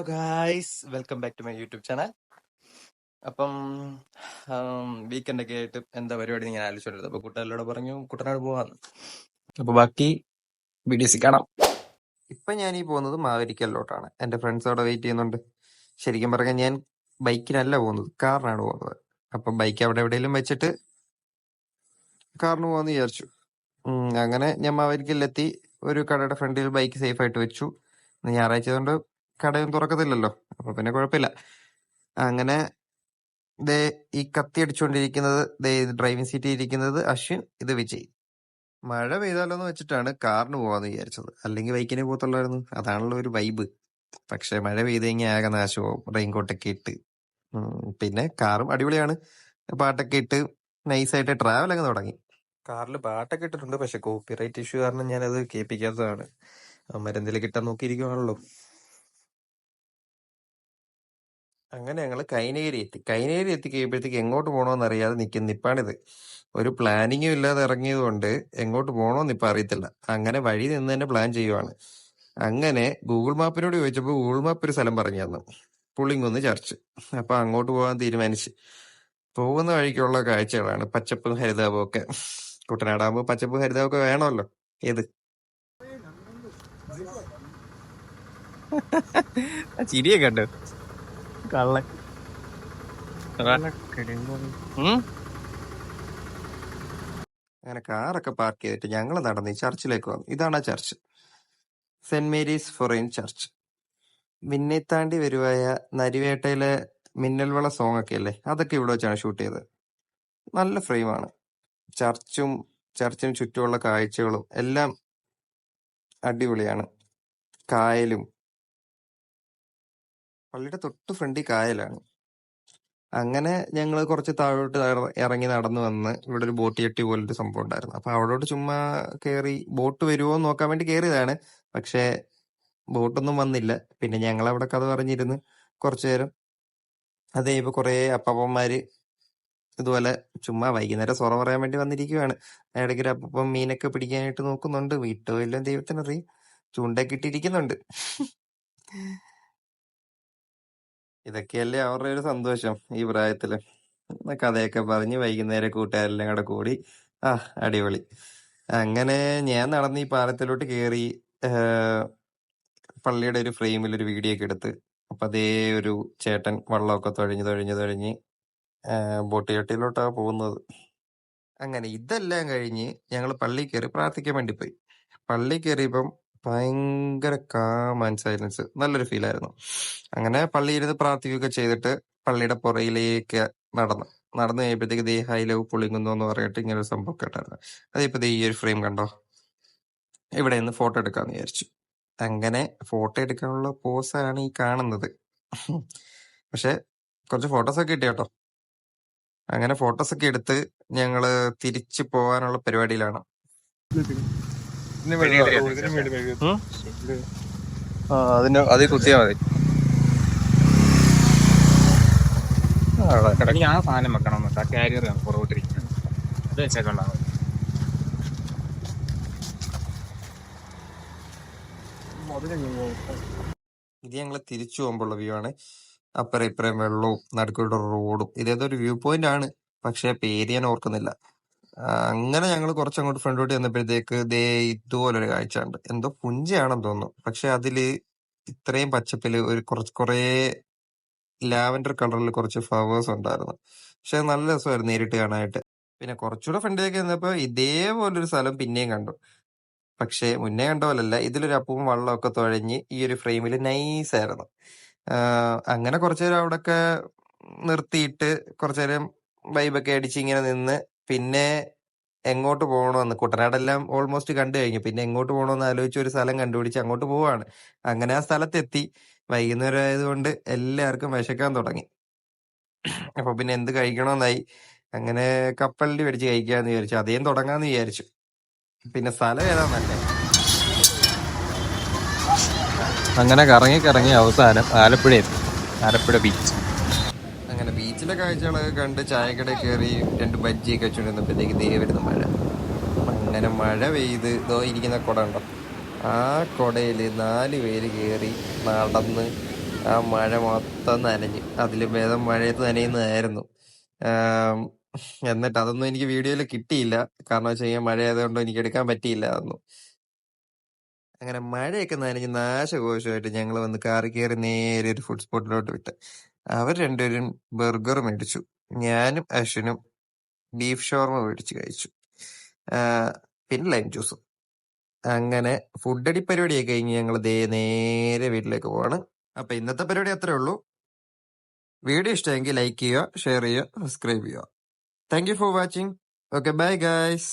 Hello guys welcome back to my YouTube channel അപ്പം weekend ഒക്കെ ആയിട്ട് എന്താ പരിപാടി ഞാൻ ആലോചിച്ചിട്ടുണ്ട് അപ്പൊ കുട്ടികളോട് പറഞ്ഞു കുട്ടനാട് പോവാന്ന്. അപ്പൊ ബാക്കി ബി ഡി സി കാണാം. ഇപ്പൊ ഞാൻ ഈ പോകുന്നത് മാവേലിക്കലിലോട്ടാണ്. എന്റെ ഫ്രണ്ട്സ് അവിടെ വെയിറ്റ് ചെയ്യുന്നുണ്ട്. ശരിക്കും പറഞ്ഞാൽ ഞാൻ ബൈക്കിനല്ല പോകുന്നത്. കാറിനാണ് പോകുന്നത്. അപ്പം ബൈക്ക് അവിടെ എവിടെയെങ്കിലും വെച്ചിട്ട് കാറിന് പോകാന്ന് വിചാരിച്ചു. അങ്ങനെ ഞാൻ മാവേലിക്കലിലെത്തി. ഒരു കടയുടെ ഫ്രണ്ടിൽ ബൈക്ക് സേഫ് ആയിട്ട് വെച്ചു. ഞായറാഴ്ച കൊണ്ട് കടയൊന്നും തുറക്കത്തില്ലല്ലോ. അപ്പൊ പിന്നെ കുഴപ്പമില്ല. അങ്ങനെ ദേ ഈ കത്തി അടിച്ചുകൊണ്ടിരിക്കുന്നത് ദേ ഡ്രൈവിംഗ് സീറ്റിൽ ഇരിക്കുന്നത് അശ്വിൻ ഇത് വിജയ്. മഴ പെയ്താലോന്ന് വെച്ചിട്ടാണ് കാറിന് പോവാന്ന് വിചാരിച്ചത്. അല്ലെങ്കിൽ ബൈക്കിനെ പോകത്തുള്ളായിരുന്നു. അതാണല്ലോ ഒരു വൈബ്. പക്ഷെ മഴ പെയ്ത് കഴിഞ്ഞാൽ ആകെ നാശമാവും റെയിൻകോട്ടൊക്കെ ഇട്ട്. പിന്നെ കാറും അടിപൊളിയാണ്. പാട്ടൊക്കെ ഇട്ട് നൈസായിട്ട് ട്രാവൽ അങ്ങ് തുടങ്ങി. കാറിൽ പാട്ടൊക്കെ ഇട്ടിട്ടുണ്ട്. പക്ഷെ കോപ്പിറൈറ്റ് ഇഷ്യൂ കാരണം ഞാനത് കേൾപ്പിക്കാത്തതാണ്. മരുന്നിൽ കിട്ടാൻ നോക്കിയിരിക്കുവാണല്ലോ. അങ്ങനെ ഞങ്ങൾ കൈനേരി എത്തി. കൈനേരി എത്തി കഴിയുമ്പോഴത്തേക്ക് എങ്ങോട്ട് പോകണമെന്ന് അറിയാതെ നിൽക്കുന്ന നിപ്പാണിത്. ഒരു പ്ലാനിങ്ങും ഇല്ലാതെ ഇറങ്ങിയത് കൊണ്ട് എങ്ങോട്ട് പോകണമെന്ന് ഇപ്പം അറിയത്തില്ല. അങ്ങനെ വഴി നിന്ന് തന്നെ പ്ലാൻ ചെയ്യുവാണ്. അങ്ങനെ ഗൂഗിൾ മാപ്പിനോട് ചോദിച്ചപ്പോൾ ഗൂഗിൾ മാപ്പ് ഒരു സ്ഥലം പറഞ്ഞു തന്നു പുള്ളിങ്കുന്ന് ചർച്ച്. അപ്പൊ അങ്ങോട്ട് പോകാൻ തീരുമാനിച്ച്. പോകുന്ന വഴിക്കുള്ള കാഴ്ചകളാണ് പച്ചപ്പും ഹരിതാപവും ഒക്കെ. കുട്ടനാടാകുമ്പോൾ പച്ചപ്പും ഹരിതാപവും ഒക്കെ വേണമല്ലോ. ഏത്? ചിരിയൊക്കെ ഉണ്ട് കള്ളൻ. അങ്ങനെ കാറൊക്കെ പാർക്ക് ചെയ്തിട്ട് ഞങ്ങൾ നടന്ന് ഈ ചർച്ചിലേക്ക് വന്നു. ഇതാണ് ആ church. Saint Mary's forane church. മിന്നെ താണ്ടി വരുവായ നരിവേട്ടയിലെ മിന്നൽവള സോങ് ഒക്കെ അല്ലേ? അതൊക്കെ ഇവിടെ വെച്ചാണ് ഷൂട്ട് ചെയ്തത്. നല്ല ഫ്രെയിമാണ്. ചർച്ചും ചർച്ചിന് ചുറ്റുമുള്ള കാഴ്ചകളും എല്ലാം അടിപൊളിയാണ്. കായലും പള്ളിയുടെ തൊട്ട് ഫ്രണ്ടിൽ കായലാണ്. അങ്ങനെ ഞങ്ങൾ കുറച്ച് താഴോട്ട് ഇറ- ഇറങ്ങി നടന്നു വന്ന് ഇവിടെ ഒരു ബോട്ട് ചട്ടി പോലൊരു സംഭവം ഉണ്ടായിരുന്നു. അപ്പൊ അവിടോട്ട് ചുമ്മാ കയറി ബോട്ട് വരുമോ എന്ന് നോക്കാൻ വേണ്ടി കയറിയതാണ് പക്ഷെ ബോട്ടൊന്നും വന്നില്ല. പിന്നെ ഞങ്ങൾ അവിടെ കഥ പറഞ്ഞിരുന്ന് കുറച്ചു നേരം. അത് ഇപ്പൊ കുറെ അപ്പപ്പന്മാര് ഇതുപോലെ ചുമ്മാ വൈകുന്നേരം സൊറ പറയാൻ വേണ്ടി വന്നിരിക്കുവാണ്. ഇടയ്ക്ക് ഒരു അപ്പം മീനൊക്കെ പിടിക്കാനായിട്ട് നോക്കുന്നുണ്ട്. വീട്ടോ എല്ലാം ദൈവത്തിനറിയും. ചൂണ്ടയൊക്കെ ഇട്ടിരിക്കുന്നുണ്ട്. ഇതൊക്കെയല്ലേ അവരുടെ ഒരു സന്തോഷം ഈ പ്രായത്തിൽ. കഥയൊക്കെ പറഞ്ഞ് വൈകുന്നേരം കൂട്ടുകാരെല്ലാം കൂടെ കൂടി. ആ അടിപൊളി. അങ്ങനെ ഞാൻ നടന്ന് ഈ പാലത്തിലോട്ട് കയറി പള്ളിയുടെ ഒരു ഫ്രെയിമിൽ ഒരു വീഡിയോ ഒക്കെ എടുത്ത് അപ്പൊ അതേ ഒരു ചേട്ടൻ വള്ളമൊക്കെ തുഴഞ്ഞ് തുഴഞ്ഞ് തുഴഞ്ഞ് ബോട്ട് ചട്ടിയിലോട്ടാണ് പോകുന്നത്. അങ്ങനെ ഇതെല്ലാം കഴിഞ്ഞ് ഞങ്ങൾ പള്ളി കയറി പ്രാർത്ഥിക്കാൻ വേണ്ടി പോയി. പള്ളി കയറിയപ്പം ഭയങ്കര കാം സൈലൻസ് നല്ലൊരു ഫീൽ ആയിരുന്നു. അങ്ങനെ പള്ളിയിൽ ഇരുന്ന് പ്രാർത്ഥിക്കുകയൊക്കെ ചെയ്തിട്ട് പള്ളിയുടെ പുറയിലേക്ക് നടന്നു നടന്നു കഴിയുമ്പോഴത്തേക്ക് ദേ ഹൈ പുളിങ്ങുന്നു എന്ന് പറഞ്ഞിട്ട് ഇങ്ങനെ ഒരു സംഭവം കേട്ടായിരുന്നു അതിപ്പോ ഈ ഒരു ഫ്രെയിം കണ്ടോ? ഇവിടെ നിന്ന് ഫോട്ടോ എടുക്കാന്ന് വിചാരിച്ചു. അങ്ങനെ ഫോട്ടോ എടുക്കാനുള്ള പോസാണ് ഈ കാണുന്നത്. പക്ഷെ കുറച്ച് ഫോട്ടോസ് ഒക്കെ കിട്ടി കേട്ടോ. അങ്ങനെ ഫോട്ടോസ് ഒക്കെ എടുത്ത് ഞങ്ങൾ തിരിച്ചു പോകാനുള്ള പരിപാടിയിലാണ്? ആ, അതിന് അതിൽ കുത്തിയാ മതി. എനിക്ക് ആ സാധനം വെക്കണം. എന്നിട്ട് ആ കാരിയർ പുറകോട്ടിരിക്കുന്നത്. അത് വെച്ചേക്കൊണ്ടാവും ഇത് ഞങ്ങൾ തിരിച്ചു പോകുമ്പോഴുള്ള വ്യൂ ആണ്. അപ്പുറം ഇപ്പുറം വെള്ളവും നടുക്കൂടെ റോഡും ഇതേതൊരു വ്യൂ പോയിന്റ് ആണ്. പക്ഷെ പേര് ഞാൻ ഓർക്കുന്നില്ല. അങ്ങനെ ഞങ്ങൾ കുറച്ചങ്ങോട്ട് ഫ്രണ്ടോട്ട് ചെന്നപ്പോഴത്തേക്ക് ദേ ഇതുപോലൊരു കാഴ്ച ഉണ്ട് എന്തോ പുഞ്ചയാണെന്ന് തോന്നുന്നു. പക്ഷെ അതിൽ ഇത്രയും പച്ചപ്പിൽ ഒരു കുറച്ച് കുറേ ലാവൻഡർ കളറിൽ കുറച്ച് ഫ്ലവേഴ്സ് ഉണ്ടായിരുന്നു. പക്ഷെ നല്ല രസമായിരുന്നു നേരിട്ട് കാണാനായിട്ട്. പിന്നെ കുറച്ചുകൂടെ ഫ്രണ്ടിലേക്ക് വന്നപ്പോൾ ഇതേപോലൊരു സ്ഥലം പിന്നെയും കണ്ടു. പക്ഷേ മുന്നേ കണ്ട പോലല്ല. ഇതിലൊരു അപ്പവും വള്ളമൊക്കെ തുഴഞ്ഞ് ഈ ഒരു ഫ്രെയിമിൽ നൈസ് ആയിരുന്നു. അങ്ങനെ കുറച്ചു നേരം അവിടെയൊക്കെ നിർത്തിയിട്ട് കുറച്ചു നേരം വൈബൊക്കെ അടിച്ച് ഇങ്ങനെ നിന്ന് പിന്നെ എങ്ങോട്ട് പോകണമെന്ന് കുട്ടനാടെല്ലാം ഓൾമോസ്റ്റ് കണ്ടു കഴിഞ്ഞു. പിന്നെ എങ്ങോട്ട് പോകണമെന്ന് ആലോചിച്ച് ഒരു സ്ഥലം കണ്ടുപിടിച്ച് അങ്ങോട്ട് പോവാണ്. അങ്ങനെ ആ സ്ഥലത്തെത്തി. വൈകുന്നേരം ആയതുകൊണ്ട് എല്ലാവർക്കും വിശക്കാൻ തുടങ്ങി. അപ്പൊ പിന്നെ എന്ത് കഴിക്കണമെന്നായി അങ്ങനെ കപ്പലിൽ മേടിച്ച് കഴിക്കാന്ന് വിചാരിച്ചു. അതേം തുടങ്ങാന്ന് വിചാരിച്ചു. പിന്നെ സ്ഥലം ഏതാ അങ്ങനെ കറങ്ങി കറങ്ങി അവസാനം ആലപ്പുഴ എത്തി. ആലപ്പുഴ ബീച്ച് ബീച്ചിലെ കാഴ്ചകളൊക്കെ കണ്ട് ചായക്കട കയറി രണ്ട് ബജ്ജിയൊക്കെ വെച്ചുകൊണ്ടിരുന്നപ്പോഴത്തേക്ക് ദേ വരുന്ന മഴ. അങ്ങനെ മഴ പെയ്ത് ഇതോ ഇരിക്കുന്ന കുട ഉണ്ടോ ആ കുടയിൽ നാല് പേര് കയറി നടന്ന് ആ മഴ മൊത്തം നനഞ്ഞ്. അതിൽ ഭേദം മഴയത്ത് നനയുന്നതായിരുന്നു. എന്നിട്ട് അതൊന്നും എനിക്ക് വീഡിയോയിൽ കിട്ടിയില്ല. കാരണം വെച്ച് കഴിഞ്ഞാൽ മഴ ആയതുകൊണ്ട് എനിക്ക് എടുക്കാൻ പറ്റിയില്ല അതൊന്നും അങ്ങനെ മഴയൊക്കെ നനഞ്ഞ് നാശകോശമായിട്ട് ഞങ്ങൾ വന്ന് കാറി കയറി നേരെ ഒരു ഫുഡ് സ്പോട്ടിലോട്ട് വിട്ട്. അവർ രണ്ടുപേരും ബർഗർ മേടിച്ചു. ഞാനും അശ്വിനും ബീഫ് ഷോർമ മേടിച്ചു കഴിച്ചു. പിന്നെ ലൈം ജ്യൂസും അങ്ങനെ ഫുഡ് അടി പരിപാടിയൊക്കെ കഴിഞ്ഞ് ഞങ്ങൾ ദേ നേരെ വീട്ടിലേക്ക് പോവാണ്. അപ്പൊ ഇന്നത്തെ പരിപാടി അത്രേ ഉള്ളൂ. വീഡിയോ ഇഷ്ടമെങ്കിൽ ലൈക്ക് ചെയ്യുക ഷെയർ ചെയ്യുക സബ്സ്ക്രൈബ് ചെയ്യുക. Thank you for watching okay bye guys